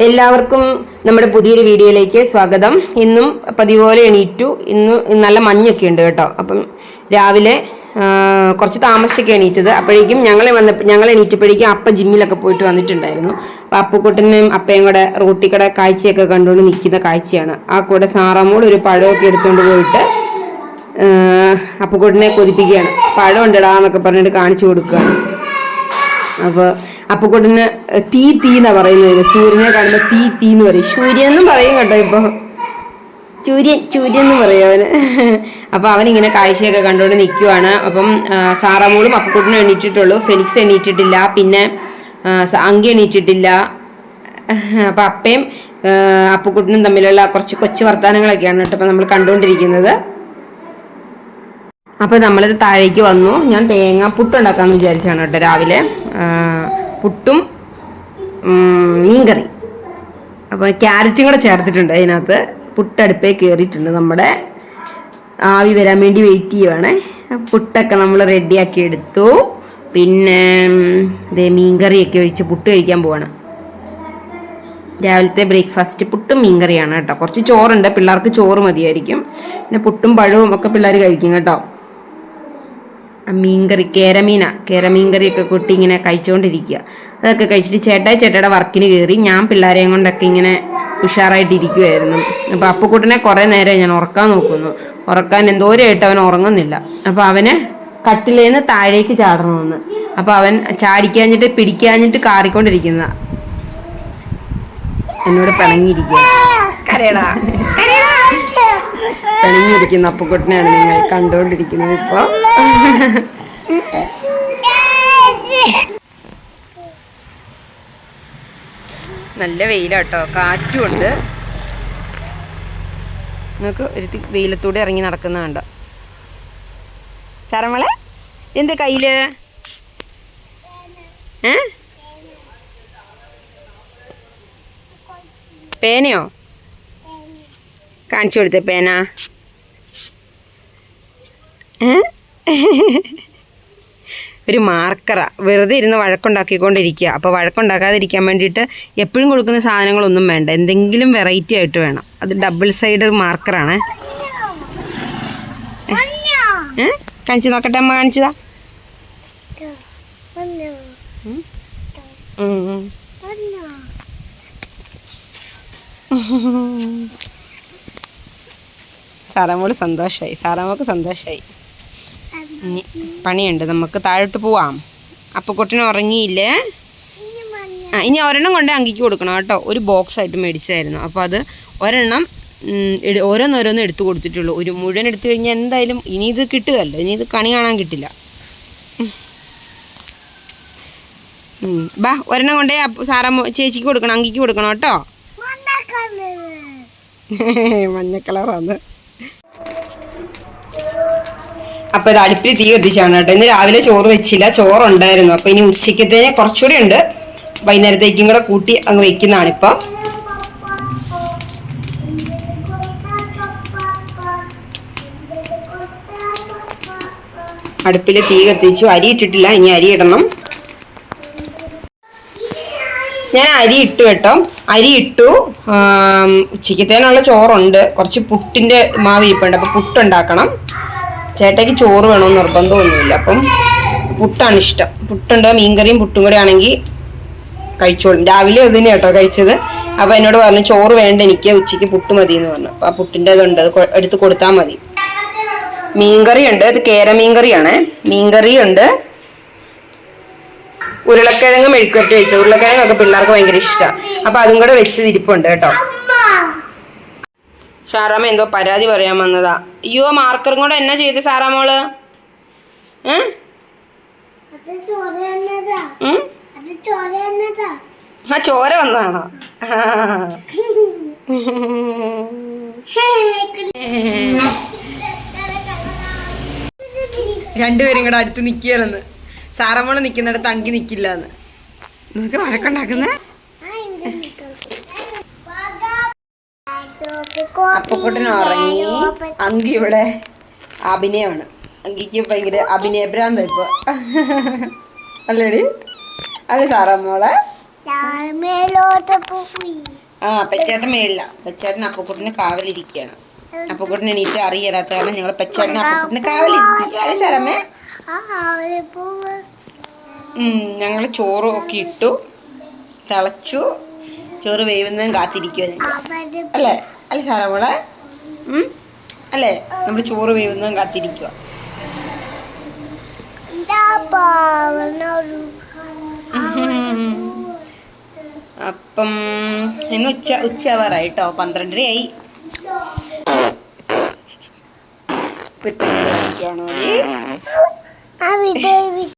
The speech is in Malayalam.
എല്ലാവർക്കും നമ്മുടെ പുതിയൊരു വീഡിയോയിലേക്ക് സ്വാഗതം. ഇന്നും പതിപോലെ എണീറ്റു. ഇന്ന് നല്ല മഞ്ഞൊക്കെ ഉണ്ട് കേട്ടോ. അപ്പം രാവിലെ കുറച്ച് താമസിച്ചൊക്കെ എണീറ്റത്. അപ്പോഴേക്കും ഞങ്ങൾ വന്ന ഞങ്ങൾ എണീറ്റപ്പോഴേക്കും അപ്പ ജിമ്മിലൊക്കെ പോയിട്ട് വന്നിട്ടുണ്ടായിരുന്നു. അപ്പം അപ്പുക്കുട്ടനും അപ്പയും കൂടെ റോട്ടി കൂടെ കാഴ്ചയൊക്കെ കണ്ടുകൊണ്ട് നിൽക്കുന്ന കാഴ്ചയാണ്. ആ കൂടെ സാറാമോൾ ഒരു പഴമൊക്കെ എടുത്തുകൊണ്ട് പോയിട്ട് അപ്പുക്കുട്ടനെ കൊതിപ്പിക്കുകയാണ്. പഴം ഉണ്ടടാ എന്നൊക്കെ പറഞ്ഞിട്ട് കാണിച്ചു കൊടുക്കുകയാണ്. അപ്പൊ അപ്പുക്കുട്ടന് തീ തീ എന്നാ പറയുന്നത്? സൂര്യനെ കാണുമ്പോ തീ തീ എന്ന് പറയും. സൂര്യൻ എന്നും പറയും കേട്ടോ ഇപ്പൊ. ചൂര്യൻ ചൂര്യൻ എന്ന് പറയും അവന്. അപ്പൊ അവനിങ്ങനെ കാഴ്ചയൊക്കെ കണ്ടുകൊണ്ട് നിൽക്കുവാണ് അപ്പം സാറാമോളും അപ്പുക്കുട്ടനും എണീറ്റിട്ടുള്ളൂ. ഫെലിക്സ് എണീറ്റിട്ടില്ല. പിന്നെ അങ്കി എണീറ്റിട്ടില്ല. അപ്പൊ അപ്പയും അപ്പക്കുട്ടനും തമ്മിലുള്ള കുറച്ച് കൊച്ചു വർത്തമാനങ്ങളൊക്കെയാണ് കേട്ടോ അപ്പൊ നമ്മൾ കണ്ടുകൊണ്ടിരിക്കുന്നത്. അപ്പോൾ നമ്മളിത് താഴേക്ക് വന്നു. ഞാൻ തേങ്ങ പുട്ടുണ്ടാക്കാമെന്ന് വിചാരിച്ചാണ് കേട്ടോ രാവിലെ. പുട്ടും മീൻകറി. അപ്പോൾ ക്യാരറ്റും കൂടെ ചേർത്തിട്ടുണ്ട് അതിനകത്ത്. പുട്ടടുപ്പേ കയറിയിട്ടുണ്ട് നമ്മുടെ. ആവി വരാൻ വേണ്ടി വെയിറ്റ് ചെയ്യുവാണേ. പുട്ടൊക്കെ നമ്മൾ റെഡിയാക്കി എടുത്തു. പിന്നെ ഇതേ മീൻകറിയൊക്കെ ഒഴിച്ച് പുട്ട് കഴിക്കാൻ പോവാണ്. രാവിലത്തെ ബ്രേക്ക്ഫാസ്റ്റ് പുട്ടും മീൻകറിയാണ് കേട്ടോ. കുറച്ച് ചോറുണ്ട്. പിള്ളേർക്ക് ചോറ് മതിയായിരിക്കും. പിന്നെ പുട്ടും പഴവും ഒക്കെ പിള്ളേർ കഴിക്കും കേട്ടോ. മീൻകറി കേരമീന. കേരമീൻകറിയൊക്കെ കൂട്ടി ഇങ്ങനെ കഴിച്ചുകൊണ്ടിരിക്കുക അതൊക്കെ കഴിച്ചിട്ട് ചേട്ടായി ചേട്ടയുടെ വർക്കിന് കയറി ഞാൻ പിള്ളേരെയും കൊണ്ടൊക്കെ ഇങ്ങനെ ഉഷാറായിട്ട് ഇരിക്കുമായിരുന്നു അപ്പോൾ അപ്പുക്കുട്ടനെ കുറേ നേരം ഞാൻ ഉറക്കാൻ നോക്കുന്നു. ഉറക്കാൻ എന്തോരമായിട്ട് അവൻ ഉറങ്ങുന്നില്ല. അപ്പോൾ അവന് കട്ടിലേന്ന് താഴേക്ക് ചാടണമെന്ന് അപ്പോൾ അവൻ ചാടിക്കാഞ്ഞിട്ട് പിടിക്കാഞ്ഞിട്ട് കാറിക്കൊണ്ടിരിക്കുന്ന. എന്നോട് പിണങ്ങിയിരിക്കുക കരയടാ. പിണങ്ങിയിരിക്കുന്ന അപ്പുക്കുട്ടനെയാണ് നിങ്ങൾ കണ്ടുകൊണ്ടിരിക്കുന്നത് ഇപ്പോൾ നല്ല വെയിലാട്ടോ കാറ്റുമുണ്ട്. നിങ്ങൾക്ക് ഒരു വെയിലത്തൂടെ ഇറങ്ങി നടക്കുന്ന കണ്ടോ? സാറമ്മളെ എന്ത് കയ്യിൽ? ഏ? പേനയോ? കാണിച്ചു കൊടുത്ത പേന? ഒരു മാർക്കറ. വെറുതെ ഇരുന്ന് വഴക്കുണ്ടാക്കിക്കൊണ്ടിരിക്കുക. അപ്പോൾ വഴക്കുണ്ടാക്കാതിരിക്കാൻ വേണ്ടിയിട്ട് എപ്പോഴും കൊടുക്കുന്ന സാധനങ്ങളൊന്നും വേണ്ട. എന്തെങ്കിലും വെറൈറ്റി ആയിട്ട് വേണം. അത് ഡബിൾ സൈഡ് മാർക്കറാണ്. കാണിച്ചു നോക്കട്ടെ അമ്മ കാണിച്ചതാ. ഉം, സാറാമോൾ സന്തോഷമായി സാറാമോക്ക് സന്തോഷമായി ഇനി പണിയുണ്ട്. നമുക്ക് താഴോട്ട് പോവാം. അപ്പോൾ കുട്ടനെ ഉറങ്ങിയില്ലേ? ആ ഇനി ഒരെണ്ണം കൊണ്ട് അങ്കിക്ക് കൊടുക്കണം കേട്ടോ. ഒരു ബോക്സ് ആയിട്ട് മേടിച്ചായിരുന്നു അപ്പോൾ അത് ഒരെണ്ണം ഓരോന്നോരോന്ന് എടുത്തു കൊടുത്തിട്ടുള്ളൂ. ഒരു മുഴുവൻ എടുത്തു കഴിഞ്ഞാൽ എന്തായാലും ഇനി ഇത് കിട്ടുകയല്ലോ. ഇനി ഇത് കണി കാണാൻ കിട്ടില്ല. ബാ ഒരെണ്ണം കൊണ്ടേ സാറമ്മ ചേച്ചിക്ക് കൊടുക്കണം അങ്കിക്ക് കൊടുക്കണം കേട്ടോ. മഞ്ഞ കളറാണ് അപ്പൊ ഇത് അടുപ്പിൽ തീ കത്തിച്ചാണ് കേട്ടോ. ഇന്ന് രാവിലെ ചോറ് വെച്ചില്ല. ചോറുണ്ടായിരുന്നു. അപ്പൊ ഇനി ഉച്ചക്കത്തേന് കുറച്ചുകൂടി ഉണ്ട്. വൈകുന്നേരത്തേക്കും കൂടെ കൂട്ടി അങ്ങ് വെക്കുന്നതാണ് ഇപ്പൊ. അടുപ്പിൽ തീ കത്തിച്ചു. അരി ഇട്ടിട്ടില്ല. ഇനി അരി ഇടണം. ഞാൻ അരി ഇട്ടു കേട്ടോ. അരി ഇട്ടു. ഉച്ചക്കത്തേനുള്ള ചോറുണ്ട്. കുറച്ച് പുട്ടിന്റെ മാവ് ഇരിപ്പുണ്ട്. അപ്പൊ പുട്ടുണ്ടാക്കണം. ചേട്ടയ്ക്ക് ചോറ് വേണമെന്ന് നിർബന്ധമൊന്നുമില്ല. അപ്പം പുട്ടാണ് ഇഷ്ടം. പുട്ടുണ്ട്? മീൻകറിയും പുട്ടും കൂടി ആണെങ്കിൽ കഴിച്ചോളും. രാവിലെ തന്നെ കേട്ടോ കഴിച്ചത്. അപ്പൊ എന്നോട് പറഞ്ഞു ചോറ് വേണ്ട എനിക്ക് ഉച്ചയ്ക്ക് പുട്ട് മതി എന്ന് പറഞ്ഞു. അപ്പൊ ആ പുട്ടിന്റെ അതുണ്ട് അത് എടുത്ത് കൊടുത്താൽ മതി. മീൻകറി ഉണ്ട് ഇത് കേര മീൻകറിയാണ്. മീൻകറി ഉണ്ട് ഉരുളക്കിഴങ്ങ് മെഴുക്കുവരട്ടി വെച്ചത് ഉരുളക്കിഴങ്ങൊക്കെ പിള്ളേർക്ക് ഭയങ്കര ഇഷ്ടമാണ് അപ്പൊ അതും കൂടെ വെച്ച് ഇരിപ്പുണ്ട് കേട്ടോ. ഷാറാമ്മ എന്തോ പരാതി പറയാൻ വന്നതാ. അയ്യോ മാർക്കറും കൂടെ എന്നാ ചെയ്ത് സാറാമോൾ ആ ചോര വന്നതാണോ? രണ്ടുപേരും കൂടെ അടുത്ത് നിൽക്കുകയാണെന്ന് സാറമ്മോൾ നിൽക്കുന്നിടത്ത് അങ്കി നിൽക്കില്ല എന്ന് നമുക്ക് വഴക്കുണ്ടാക്കുന്നേ? അപ്പക്കുട്ടൻ ഉറങ്ങി. അങ്കി ഇവിടെ അഭിനയമാണ്. അങ്കിക്ക് ഭയങ്കര അഭിനയ ഭ്രാന്ത ഇപ്പൊ. അല്ലേടി? അല്ലേ സാറമ്മോളെ ആ പെച്ചേട്ടൻ മേളില്ല പെച്ചേട്ടൻ അപ്പക്കുട്ടിന് കാവലിരിക്കുകയാണ് അപ്പക്കുട്ടൻ എണീറ്റ് അറിയാത്ത കാരണം ഞങ്ങൾ പെച്ചേട്ടൻ അപ്പക്കുട്ടിന് കാവലിരിക്കും. അല്ലേ സാറമ്മേ? ഞങ്ങൾ ചോറ് ഒക്കെ ഇട്ടു തിളച്ചു. ചോറ് വേവുന്നതും കാത്തിരിക്കുക അല്ലേ? അല്ലേ സാറേ മോളെ? അല്ലേ? നമ്മൾ ചോറ് വേവുന്നതും കാത്തിരിക്കുക അപ്പം ഇന്ന് ഉച്ച ഉച്ചയാവാറായി കേട്ടോ പന്ത്രണ്ടരയായി. വിജയ്